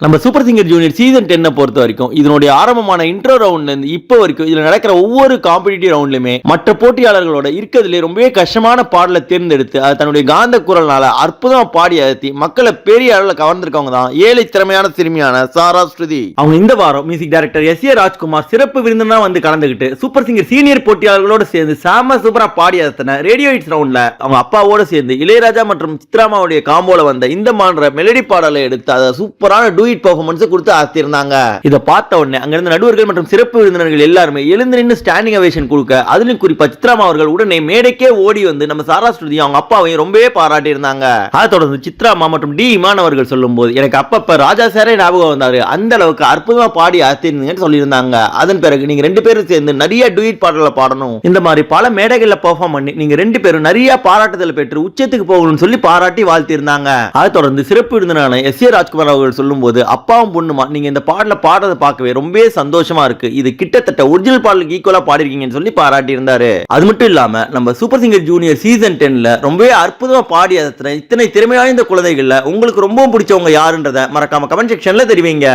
நம்ம super singer junior season டென்னை பொறுத்த வரைக்கும் இதனுடைய ஆரம்பமான இன்ட்ரோ ரவுண்ட்ல இருந்து இப்போ வரைக்கும் இதில் நடக்கிற ஒவ்வொரு காம்படிட்டிவ் ரவுண்ட்லயுமே மற்ற போட்டியாளர்களோட இருக்கிறதுலே ரொம்பவே கஷ்டமான பாடலை தேர்ந்தெடுத்து அது தன்னுடைய காந்த குரல்னால அற்புதமாக பாடி அழுத்தி மக்களை பெரிய அளவில் கவர்ந்திருக்கவங்க தான் ஏழை திறமையான சிறுமியான சாரா ஸ்ருதி. அவங்க இந்த வாரம் music director S A Rajkumar சிறப்பு விருந்தினா வந்து கலந்துகிட்டு சூப்பர் சிங்கர் சீனியர் போட்டியாளர்களோட சேர்ந்து சாம சூப்பரா பாடி அழுத்தின ரேடியோ ஹிட்ஸ் ரவுண்ட்ல அவங்க அப்பாவோட சேர்ந்து இளையராஜா மற்றும் சித்ராமாவுடைய காம்போல வந்த இந்த மான்ற மெலடி பாடலை எடுத்து அதை சூப்பரான டூயிட் பர்ஃபார்மன்ஸை கொடுத்து ஆத்திருந்தாங்க. இதை பார்த்த உடனே அங்கிருந்த நடுவர்கள் மற்றும் சிறப்பு விருந்தினர்கள் எல்லாருமே எழுந்து நின்று ஸ்டாண்டிங் அவேஷன் கொடுக்க அதிலும் குறிப்பா சித்ராமா அவர்கள் உடனே மேடைக்கே ஓடி வந்து நம்ம சாரா ஸ்ருதி அவங்க அப்பாவையும் ரொம்பவே பாராட்டி இருந்தாங்க அதை தொடர்ந்து சித்ராமா மற்றும் டி இமான் அவர்கள் சொல்லும்போது எனக்கு அப்பப்ப ராஜா சாரே ஞாபகம் வந்தாரு. அந்த அளவுக்கு அற்புதமா பாடி ஆத்திருந்தீங்கன்னு சொல்லியிருந்தாங்க. அதன் பிறகு நீங்க ரெண்டு பேரும் சேர்ந்து நிறைய டூயிட் பாடல பாடணும். இந்த மாதிரி பல மேடைகள்ல பெர்ஃபார்ம் பண்ணி நீங்க ரெண்டு பேரும் நிறைய பாராட்டுதல் பெற்று உச்சத்துக்கு போகணும்னு சொல்லி பாராட்டி வாழ்த்திருந்தாங்க அதை தொடர்ந்து சிறப்பு விருந்தினான எஸ் ஏ ராஜ்குமார் அவர்கள் சொல்லும்போது அப்பாவும் பொண்ணுமா நீங்கள் இந்த பாடலை பாடுறதை பார்க்கவே ரொம்பவே சந்தோஷமா இருக்கு. இது கிட்டத்தட்ட ஒரிஜினல் பாடலுக்கு ஈக்குவலாக பாடிருக்கீங்கன்னு சொல்லி பாராட்டி இருந்தாரு அது மட்டும் இல்லாமல் நம்ம சூப்பர் சிங்கர் ஜூனியர் சீசன் டென்ல ரொம்பவே அற்புதமாக பாடி இத்தனை திறமையான இந்த குழந்தைகளில் உங்களுக்கு ரொம்பவும் பிடிச்சவங்க யாருன்றத மறக்காம கமெண்ட் செக்ஷன்ல தெரிவிங்க.